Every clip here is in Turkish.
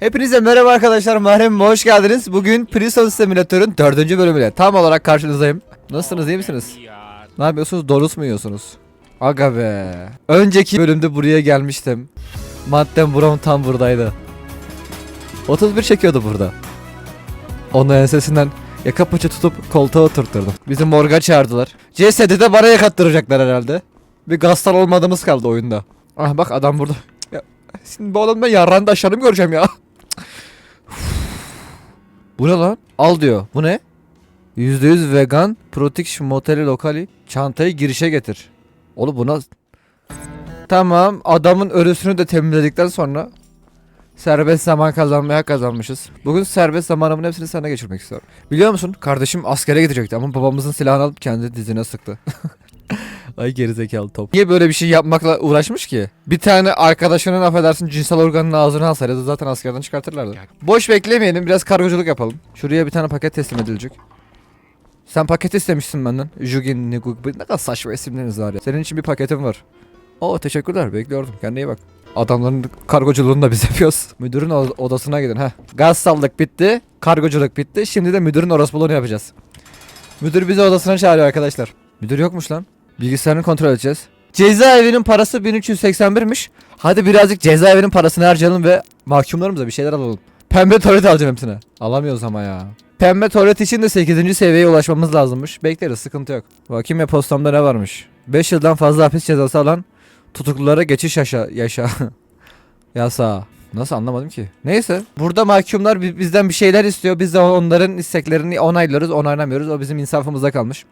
Hepinize merhaba arkadaşlar. Mahrem hoş geldiniz. Bugün Prison Simulator'ın dördüncü bölümüyle tam olarak karşınızdayım. Nasılsınız iyi misiniz? Ne yapıyorsunuz? Dorus mu yiyorsunuz? Aga be. Önceki bölümde buraya gelmiştim. Maddem buram tam buradaydı. 31 çekiyordu burada. Onun ensesinden yaka paça tutup koltuğa oturtturdum. Bizi morga çağırdılar. CS'de de bana yakattıracaklar herhalde. Bir gastal olmadığımız kaldı oyunda. Ah bak adam burada. Şimdi bu adamdan yarran da aşağıda mı göreceğim ya? Bu ne lan? Al diyor. Bu ne? %100 vegan protection moteli lokali çantayı girişe getir. Oğlum buna Tamam adamın örüsünü de temizledikten sonra serbest zaman kazanmaya kazanmışız. Bugün serbest zamanımın hepsini sana geçirmek istiyorum. Biliyor musun? Kardeşim askere gidecekti ama babamızın silahını alıp kendi dizine sıktı. Ay gerizekalı top. Niye böyle bir şey yapmakla uğraşmış ki? Bir tane arkadaşının affedersin cinsel organının ağzına alsaydı zaten askerden çıkartırlardı. Boş beklemeyelim biraz kargoculuk yapalım. Şuraya bir tane paket teslim edilecek. Sen paket istemişsin benden. Jugin, Niguk, ne kadar saçma isimleriniz var ya. Senin için bir paketim var. Oo teşekkürler bekliyordum. Kendine iyi bak. Adamların kargoculuğunu da biz yapıyoruz. Müdürün odasına gidin ha. Gaz saldık bitti. Kargoculuk bitti. Şimdi de müdürün orospuluğunu yapacağız. Müdür bizi odasına çağırıyor arkadaşlar. Müdür yokmuş lan. Bilgisayarını kontrol edeceğiz. Cezaevinin parası 1381'miş. Hadi birazcık cezaevinin parasını harcayalım ve mahkumlarımıza bir şeyler alalım. Pembe tuvalet alacağım hepsine. Alamıyoruz ama ya. Pembe tuvalet için de 8. seviyeye ulaşmamız lazımmış. Bekleriz sıkıntı yok. Bakayım ya postamda ne varmış. 5 yıldan fazla hapis cezası alan tutuklulara geçiş yaşa yaşa. Yasa. Nasıl anlamadım ki. Neyse. Burada mahkumlar bi- bizden bir şeyler istiyor. Biz de onların isteklerini onaylıyoruz, onaylamıyoruz. O bizim insafımıza kalmış.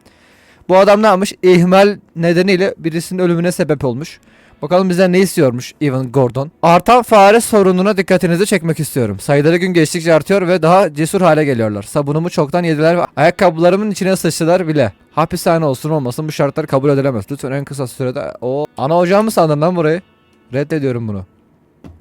Bu adam ne yapmış? İhmal nedeniyle birisinin ölümüne sebep olmuş. Bakalım bizden ne istiyormuş Evan Gordon. Artan fare sorununa dikkatinizi çekmek istiyorum. Sayıları gün geçtikçe artıyor ve daha cesur hale geliyorlar. Sabunumu çoktan yediler ve ayakkabılarımın içine sıçtılar bile. Hapishane olsun olmasın bu şartlar kabul edilemez. Lütfen en kısa sürede... O ana ocağım mı sandın lan burayı? Reddediyorum bunu.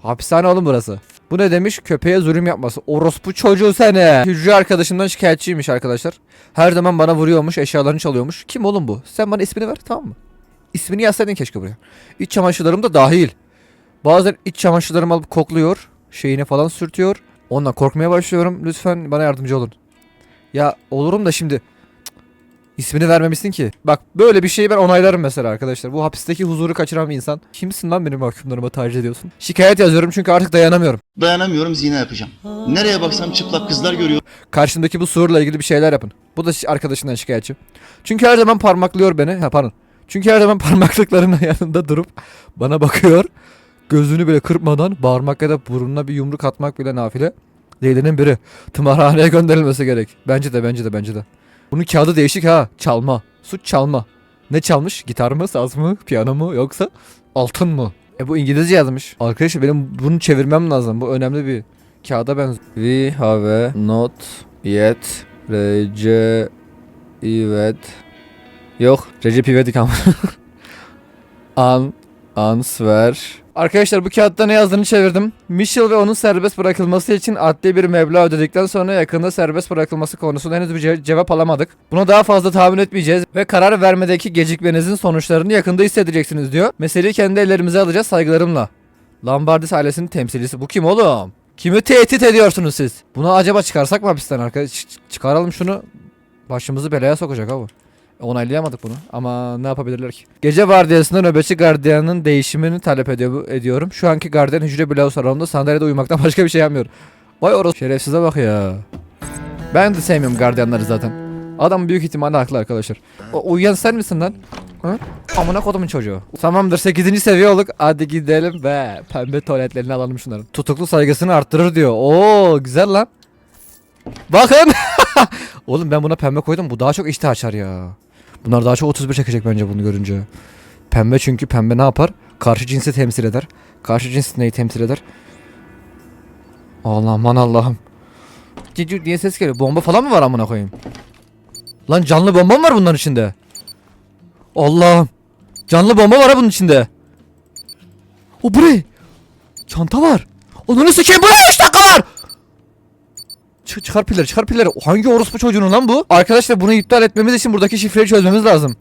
Hapishane oğlum burası. Bu ne demiş? Köpeğe zulüm yapması. Orospu çocuğu seni. Hücre arkadaşından şikayetçiymiş arkadaşlar. Her zaman bana vuruyormuş, eşyalarını çalıyormuş. Kim oğlum bu? Sen bana ismini ver tamam mı? İsmini yazsaydın keşke buraya. İç çamaşırlarım da dahil. Bazen iç çamaşırlarımı alıp kokluyor. Şeyine falan sürtüyor. Ondan korkmaya başlıyorum. Lütfen bana yardımcı olun. Ya olurum da şimdi. İsmini vermemişsin ki. Bak böyle bir şeyi ben onaylarım mesela arkadaşlar. Bu hapisteki huzuru kaçıran bir insan. Kimsin lan benim mahkumlarıma taciz ediyorsun? Şikayet yazıyorum çünkü artık dayanamıyorum. Dayanamıyorum zina yapacağım. Nereye baksam çıplak kızlar görüyorum. Karşımdaki bu sığırla ilgili bir şeyler yapın. Bu da arkadaşından şikayetçi. Çünkü her zaman parmaklıyor beni. Ha pardon. Çünkü her zaman parmaklıklarının yanında durup bana bakıyor. Gözünü bile kırpmadan bağırmak ya da burnuna bir yumruk atmak bile nafile. Delinin biri. Tımarhaneye gönderilmesi gerek. Bence de bence de bence de. Bunun kağıdı değişik ha. Çalma. Suç çalma. Ne çalmış? Gitar mı, saz mı, piyano mu yoksa altın mı? E bu İngilizce yazmış. Arkadaşlar benim bunu çevirmem lazım. Bu önemli bir kağıda benziyor. We have not yet Recep Yok Recep İvedik ama An Answer Arkadaşlar bu kağıtta ne yazdığını çevirdim. Mitchell ve onun serbest bırakılması için adli bir meblağ ödedikten sonra yakında serbest bırakılması konusunda henüz bir ce- cevap alamadık. Buna daha fazla tahmin etmeyeceğiz ve karar vermedeki gecikmenizin sonuçlarını yakında hissedeceksiniz diyor. Meseleyi kendi ellerimize alacağız saygılarımla. Lambardis ailesinin temsilcisi. Bu kim oğlum? Kimi tehdit ediyorsunuz siz? Bunu acaba çıkarsak mı hapisten arkadaş? Ç- çıkaralım şunu. Başımızı belaya sokacak ha. Onaylayamadık bunu ama ne yapabilirler ki? Gece vardiyasında nöbetçi gardiyanın değişimini talep ediyor, ediyorum. Şu anki gardiyan hücre bloğu salonunda sandalyede uyumaktan başka bir şey yapmıyor. Vay orası şerefsize bak ya. Ben de sevmiyorum gardiyanları zaten. Adam büyük ihtimalle haklı arkadaşlar. O uyuyan sen misin lan? Hı? Amına kodumun çocuğu. Tamamdır 8. seviye olduk. Hadi gidelim be. Pembe tuvaletlerini alalım şunların. Tutuklu saygısını arttırır diyor. Oo güzel lan. Bakın. Oğlum ben buna pembe koydum. Bu daha çok iştah açar ya. Bunlar daha çok 31 çekecek bence bunu görünce. Pembe çünkü pembe ne yapar? Karşı cinsi temsil eder. Karşı cins neyi temsil eder? Allah'ım aman Allah'ım. Cicu diye ses geliyor. Bomba falan mı var amına koyayım? Lan canlı bomba mı var bunların içinde? Allah'ım. Canlı bomba var ha bunun içinde. O bu ne? Çanta var. Onu sikeyim bu ne? 3 dakika var. Çık, çıkar pilleri çıkar pilleri. Hangi orospu çocuğunun lan bu? Arkadaşlar bunu iptal etmemiz için buradaki şifreyi çözmemiz lazım.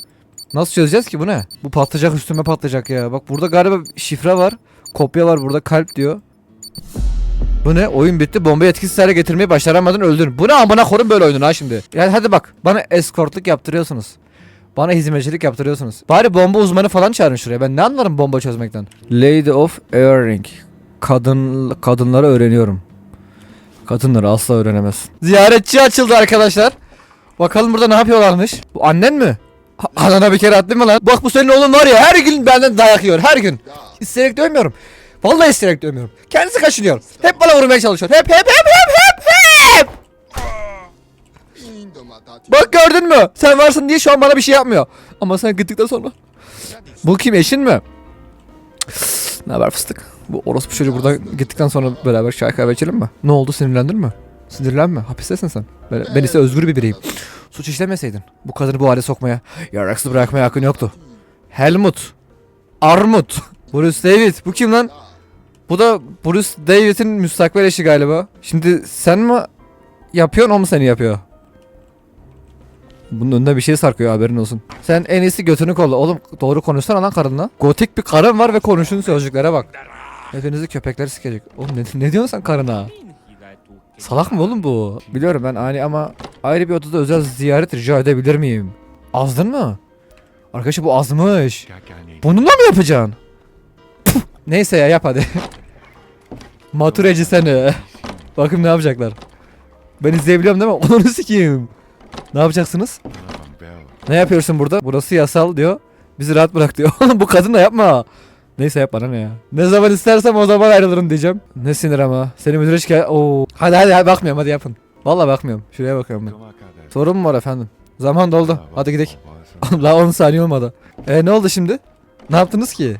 Nasıl çözeceğiz ki bu ne? Bu patlayacak üstüme patlayacak ya. Bak burada galiba şifre var. Kopya var burada kalp diyor. Bu ne? Oyun bitti. Bombayı etkisiz hale getirmeyi başaramadın öldün. Bu ne amına koyun böyle oyunun ha şimdi. Yani hadi bak. Bana eskortluk yaptırıyorsunuz. Bana hizmetçilik yaptırıyorsunuz. Bari bomba uzmanı falan çağırın şuraya. Ben ne anlarım bomba çözmekten. Lady of Earring. Kadın kadınları öğreniyorum. Kadınları asla öğrenemez. Ziyaretçi açıldı arkadaşlar. Bakalım burada ne yapıyorlarmış. Bu annen mi? Ha- Anana bir kere attın mı lan? Bak bu senin oğlun var ya her gün benden dayak yiyor her gün. İsteyerek dövmüyorum. Vallahi isteyerek dövmüyorum. Kendisi kaşınıyor. Hep bana vurmaya çalışıyor. Hep hep hep hep hep hep. Bak gördün mü? Sen varsın diye şu an bana bir şey yapmıyor. Ama sen gittikten sonra. Bu kim eşin mi? ne haber fıstık? Bu orospu çocuğu buradan gittikten sonra beraber çay kahve içelim mi? Ne oldu sinirlendin mi? Sinirlenme. Hapistesin sen. Ben, ben ise özgür bir bireyim. Suç işlemeseydin. Bu kadını bu hale sokmaya, yaraksız bırakmaya hakkın yoktu. Helmut. Armut. Bruce David. Bu kim lan? Bu da Bruce David'in müstakbel eşi galiba. Şimdi sen mi yapıyorsun o mu seni yapıyor? Bunun önünde bir şey sarkıyor haberin olsun. Sen en iyisi götünü kolla. Oğlum doğru konuşsana lan karınla. Gotik bir karın var ve konuşun sözcüklere bak. Hepinizi köpekler sikecek. Oğlum ne, ne diyorsun sen karına? Salak mı oğlum bu? Biliyorum ben ani ama ayrı bir odada özel ziyaret rica edebilir miyim? Azdın mı? Arkadaşı bu azmış. Bununla mı yapacaksın? Neyse ya yap hadi. Matureci seni. Bakın ne yapacaklar. Ben izleyebiliyorum değil mi? Onu sikeyim. Ne yapacaksınız? Ne yapıyorsun burada? Burası yasal diyor. Bizi rahat bırak diyor. Oğlum bu kadın yapma. Neyse yap bana ne ya. Ne zaman istersem o zaman ayrılırım diyeceğim. Ne sinir ama. Seni müdüre şikayet... Oo. Hadi hadi hadi bakmıyorum hadi yapın. Vallahi bakmıyorum. Şuraya bakıyorum ben. Sorun mu var efendim? Zaman doldu. Hadi gidelim. La 10 saniye olmadı. E ne oldu şimdi? Ne yaptınız ki?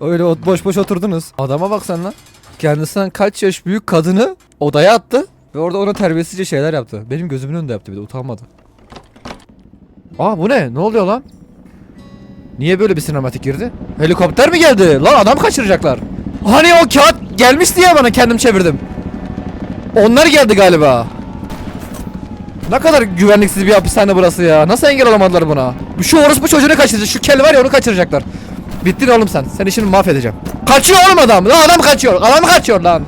Öyle boş boş oturdunuz. Adama bak sen lan. Kendisinden kaç yaş büyük kadını odaya attı. Ve orada ona terbiyesizce şeyler yaptı. Benim gözümün önünde yaptı bir de utanmadı. Aa bu ne? Ne oluyor lan? Niye böyle bir sinematik girdi? Helikopter mi geldi? Lan adam kaçıracaklar. Hani o kağıt gelmişti ya bana kendim çevirdim. Onlar geldi galiba. Ne kadar güvenliksiz bir hapishane burası ya. Nasıl engel olamadılar buna? Bu Şu orospu çocuğunu kaçıracak. Şu kel var ya onu kaçıracaklar. Bittin oğlum sen. Seni şimdi mahvedeceğim. Kaçıyor oğlum adam. Lan adam kaçıyor. Adam kaçıyor lan.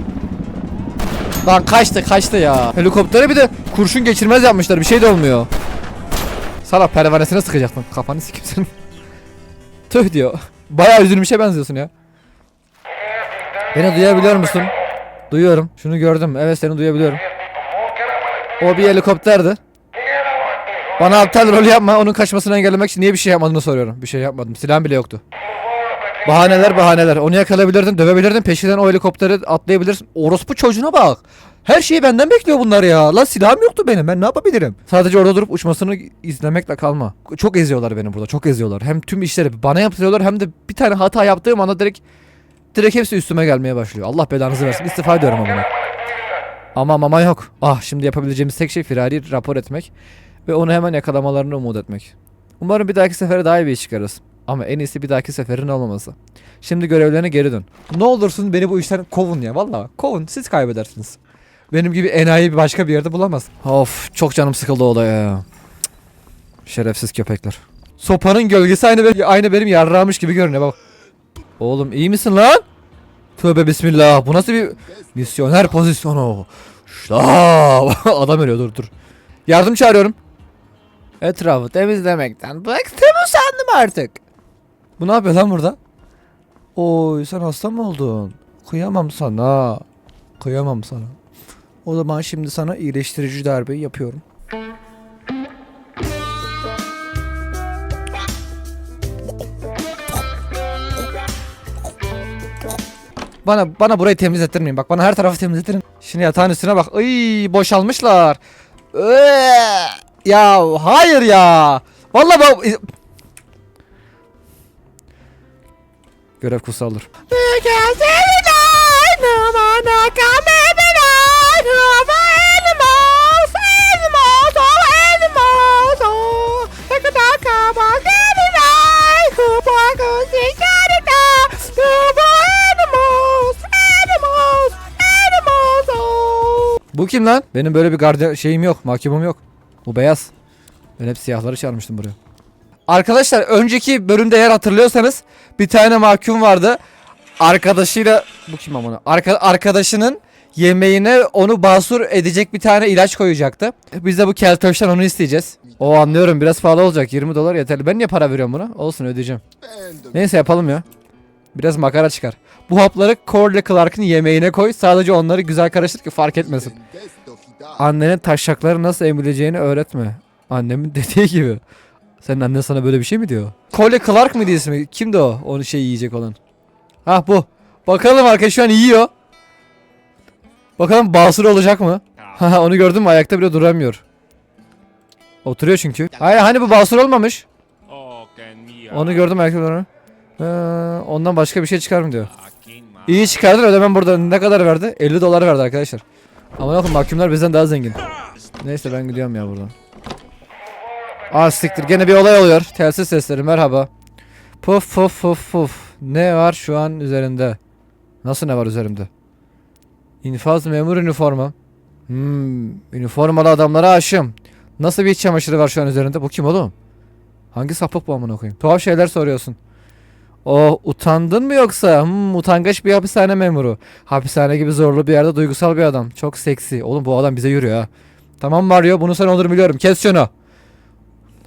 Lan kaçtı kaçtı ya. Helikoptere bir de kurşun geçirmez yapmışlar. Bir şey de olmuyor. Salak pervanesine sıkacaktın. Kafanı sikeyim senin. Tüh diyor. Bayağı üzülmüşe benziyorsun ya. Beni duyabiliyor musun? Duyuyorum. Şunu gördüm. Evet seni duyabiliyorum. O bir helikopterdi. Bana aptal rol yapma. Onun kaçmasını engellemek için niye bir şey yapmadığını soruyorum. Bir şey yapmadım. Silahım bile yoktu. Bahaneler bahaneler. Onu yakalayabilirdin, dövebilirdin. Peşinden o helikoptere atlayabilirsin. Orospu çocuğuna bak. Her şeyi benden bekliyor bunlar ya. Lan silahım yoktu benim. Ben ne yapabilirim? Sadece orada durup uçmasını izlemekle kalma. Çok eziyorlar beni burada. Çok eziyorlar. Hem tüm işleri bana yaptırıyorlar hem de bir tane hata yaptığım anda direkt direkt hepsi üstüme gelmeye başlıyor. Allah belanızı versin. İstifa ediyorum ama. Ama mama yok. Ah şimdi yapabileceğimiz tek şey firari rapor etmek ve onu hemen yakalamalarını umut etmek. Umarım bir dahaki sefere daha iyi bir iş çıkarız. Ama en iyisi bir dahaki seferin olmaması. Şimdi görevlerine geri dön. Ne olursun beni bu işten kovun ya valla. Kovun siz kaybedersiniz. Benim gibi enayi başka bir yerde bulamaz. Of çok canım sıkıldı olaya. Şerefsiz köpekler. Sopanın gölgesi aynı, be- aynı benim yarrağımış gibi görünüyor bak. Oğlum iyi misin lan? Tövbe bismillah. Bu nasıl bir misyoner pozisyonu? Şlav. Adam ölüyor dur dur. Yardım çağırıyorum. Etrafı temizlemekten bıktım usandım artık. Bu ne yapıyor lan burada? Oy sen hasta mı oldun? Kıyamam sana. Kıyamam sana. O zaman şimdi sana iyileştirici darbeyi yapıyorum. Bana bana burayı temizlettirmeyin. Bak bana her tarafı temizlettirin. Şimdi yatağın üstüne bak. Iy boşalmışlar. Iıı. Ya hayır ya. Vallahi bak Görev kutsaldır. Bu kim lan? Benim böyle bir gardiyan şeyim yok, mahkumum yok. Bu beyaz. Ben hep siyahları çağırmıştım buraya. Arkadaşlar önceki bölümde eğer hatırlıyorsanız bir tane mahkum vardı. Arkadaşıyla bu kim amına? Arka, arkadaşının yemeğine onu basur edecek bir tane ilaç koyacaktı. Biz de bu keltoştan onu isteyeceğiz. O anlıyorum biraz pahalı olacak 20 dolar yeterli. Ben niye para veriyorum buna? Olsun ödeyeceğim. Neyse yapalım ya. Biraz makara çıkar. Bu hapları Corley Clark'ın yemeğine koy. Sadece onları güzel karıştır ki fark etmesin. Annenin taşakları nasıl emileceğini öğretme. Annemin dediği gibi. Senin annen sana böyle bir şey mi diyor? Corley Clark mıydı ismi? Kimdi o? Onu şey yiyecek olan. Ah bu. Bakalım arkadaş şu an yiyor. Bakalım basur olacak mı? Onu gördün mü ayakta bile duramıyor. Oturuyor çünkü. Hayır hani bu basur olmamış. Onu gördüm ayakta duramıyor. Ee, ondan başka bir şey çıkar mı diyor. İyi çıkardın ödemem burada ne kadar verdi? 50 dolar verdi arkadaşlar. Ama bakın mahkumlar bizden daha zengin. Neyse ben gidiyorum ya buradan. Aa siktir gene bir olay oluyor. Telsiz sesleri merhaba. Puf puf puf puf. Ne var şu an üzerinde? Nasıl ne var üzerimde? İnfaz memur üniforma. Hmm, üniformalı adamlara aşığım. Nasıl bir iç çamaşırı var şu an üzerinde? Bu kim oğlum? Hangi sapık bu amına koyayım? Tuhaf şeyler soruyorsun. O utandın mı yoksa? Hmm, utangaç bir hapishane memuru. Hapishane gibi zorlu bir yerde duygusal bir adam. Çok seksi. Oğlum bu adam bize yürüyor ha. Tamam Mario bunu sen olur biliyorum. Kes şunu.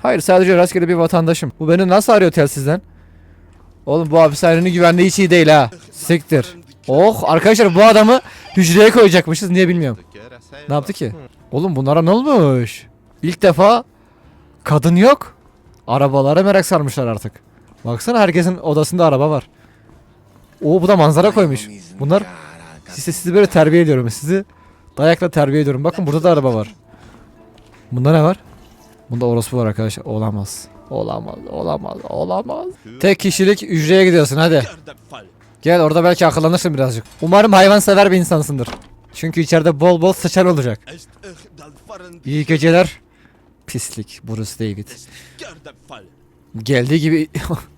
Hayır sadece rastgele bir vatandaşım. Bu beni nasıl arıyor telsizden? Oğlum bu hapishanenin güvenliği hiç iyi değil ha. Siktir. Oh arkadaşlar bu adamı hücreye koyacakmışız niye bilmiyorum. Ne yaptı ki? Oğlum bunlara ne olmuş? İlk defa kadın yok. Arabalara merak sarmışlar artık. Baksana herkesin odasında araba var. Oo bu da manzara koymuş. Bunlar sizi, sizi böyle terbiye ediyorum. Sizi dayakla terbiye ediyorum. Bakın burada da araba var. Bunda ne var? Bunda orospu var arkadaşlar. Olamaz. Olamaz. Olamaz. Olamaz. Tek kişilik hücreye gidiyorsun hadi. Gel orada belki akıllanırsın birazcık. Umarım hayvansever bir insansındır. Çünkü içeride bol bol sıçan olacak. İyi geceler. Pislik. Bruce David. Geldiği gibi...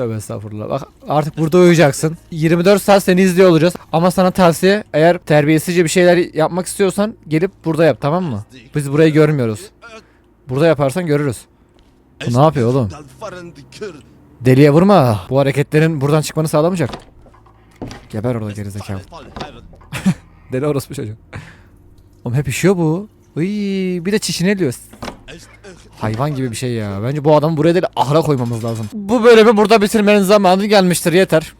Tövbe estağfurullah. Bak artık burada uyuyacaksın. 24 saat seni izliyor olacağız. Ama sana tavsiye eğer terbiyesizce bir şeyler yapmak istiyorsan gelip burada yap tamam mı? Biz burayı görmüyoruz. Burada yaparsan görürüz. Bu ne yapıyor oğlum? Deliye vurma. Bu hareketlerin buradan çıkmanı sağlamayacak. Geber orada gerizekalı. Deli orospu çocuk. Oğlum hep işiyor bu. Iy, bir de çişini eliyor. Hayvan gibi bir şey ya. Bence bu adamı buraya değil ahıra koymamız lazım. Bu bölümü burada bitirmenin zamanı gelmiştir yeter.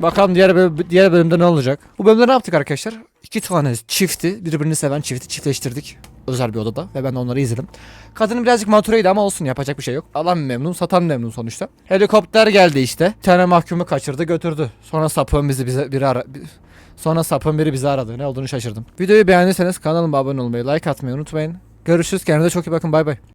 Bakalım diğer böl- diğer bölümde ne olacak? Bu bölümde ne yaptık arkadaşlar? İki tane çifti, birbirini seven çifti çiftleştirdik. Özel bir odada ve ben de onları izledim. Kadının birazcık matureydi ama olsun yapacak bir şey yok. Alan memnun, satan memnun sonuçta. Helikopter geldi işte. Bir tane mahkumu kaçırdı götürdü. Sonra sapığın bizi bize biri ara... Sonra sapığın biri bizi aradı. Ne olduğunu şaşırdım. Videoyu beğendiyseniz kanalıma abone olmayı, like atmayı unutmayın. Görüşürüz. Kendinize çok iyi bakın. Bay bay.